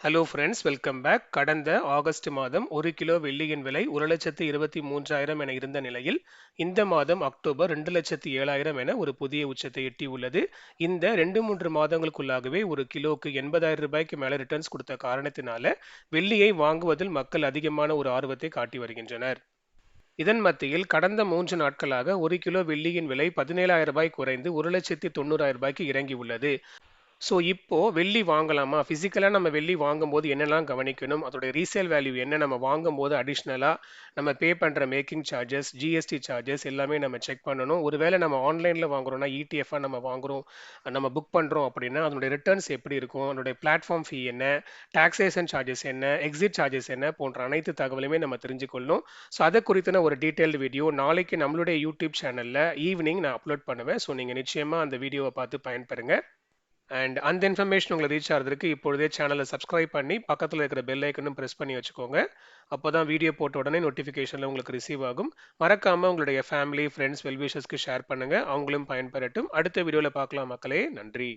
Hello friends welcome back கடந்த August மாதம் ஒரு கிலோ வெள்ளியின் விலை ஒரு லட்சத்து இருபத்தி மூன்றாயிரம் என இருந்த நிலையில் இந்த மாதம் அக்டோபர் ரெண்டு லட்சத்து ஏழாயிரம் என ஒரு புதிய உச்சத்தை எட்டியுள்ளது இந்த ரெண்டு மூன்று மாதங்களுக்குள்ளாகவே ஒரு கிலோக்கு எண்பதாயிரம் ரூபாய்க்கு மேலே ரிட்டர்ன்ஸ் கொடுத்த காரணத்தினால வெள்ளியை வாங்குவதில் மக்கள் அதிகமான ஒரு ஆர்வத்தை காட்டி வருகின்றனர். இதன் மத்தியில் கடந்த மூன்று நாட்களாக ஒரு கிலோ வெள்ளியின் விலை பதினேழாயிரம் ரூபாய் குறைந்து ஒரு லட்சத்தி தொண்ணூறாயிரம் ரூபாய்க்கு இறங்கியுள்ளது. ஸோ இப்போது வெள்ளி வாங்கலாமா? ஃபிசிக்கலாக நம்ம வெள்ளி வாங்கும்போது என்னெல்லாம் கவனிக்கணும்? அதோடைய ரீசேல் வேல்யூ என்ன? நம்ம வாங்கும்போது அடிஷ்னலாக நம்ம பே பண்ணுற மேக்கிங் சார்ஜஸ் ஜிஎஸ்டி சார்ஜஸ் எல்லாமே நம்ம செக் பண்ணணும். ஒருவேளை நம்ம ஆன்லைனில் வாங்குறோம்னா இடிஎஃபாக நம்ம வாங்குறோம் நம்ம புக் பண்ணுறோம் அப்படின்னா அதனுடைய ரிட்டர்ன்ஸ் எப்படி இருக்கும்? அதனுடைய பிளாட்ஃபார்ம் ஃபீ என்ன? டாக்ஸேஷன் சார்ஜஸ் என்ன? எக்ஸிட் சார்ஜஸ் என்ன? போன்ற அனைத்து தகவலுமே நம்ம தெரிஞ்சுக்கொள்ளணும். ஸோ அதை குறித்தான ஒரு டீட்டெயில்டு வீடியோ நாளைக்கு நம்மளுடைய யூடியூப் சேனலில் ஈவினிங் நான் அப்லோட் பண்ணுவேன். ஸோ நீங்கள் நிச்சயமாக அந்த வீடியோவை பார்த்து பயன்பெறுங்க. அண்ட் அந்த இன்ஃபர்மேஷன் உங்களை ரீச் ஆகிறதுக்கு இப்பொழுதே சேனலை சப்ஸ்கிரைப் பண்ணி பக்கத்தில் இருக்கிற பெல் ஐக்கனும் ப்ரெஸ் பண்ணி வச்சுக்கோங்க. அப்போ தான் வீடியோ போட்ட உடனே நோட்டிஃபிகேஷனில் உங்களுக்கு ரிசீவ் ஆகும். மறக்காமல் உங்களுடைய ஃபேமிலி ஃப்ரெண்ட்ஸ் வெல்விஷர்ஸ்க்கு ஷேர் பண்ணுங்கள் அவங்களும் பயன்பெறட்டும். அடுத்த வீடியோவில் பார்க்கலாம் மக்களே. நன்றி.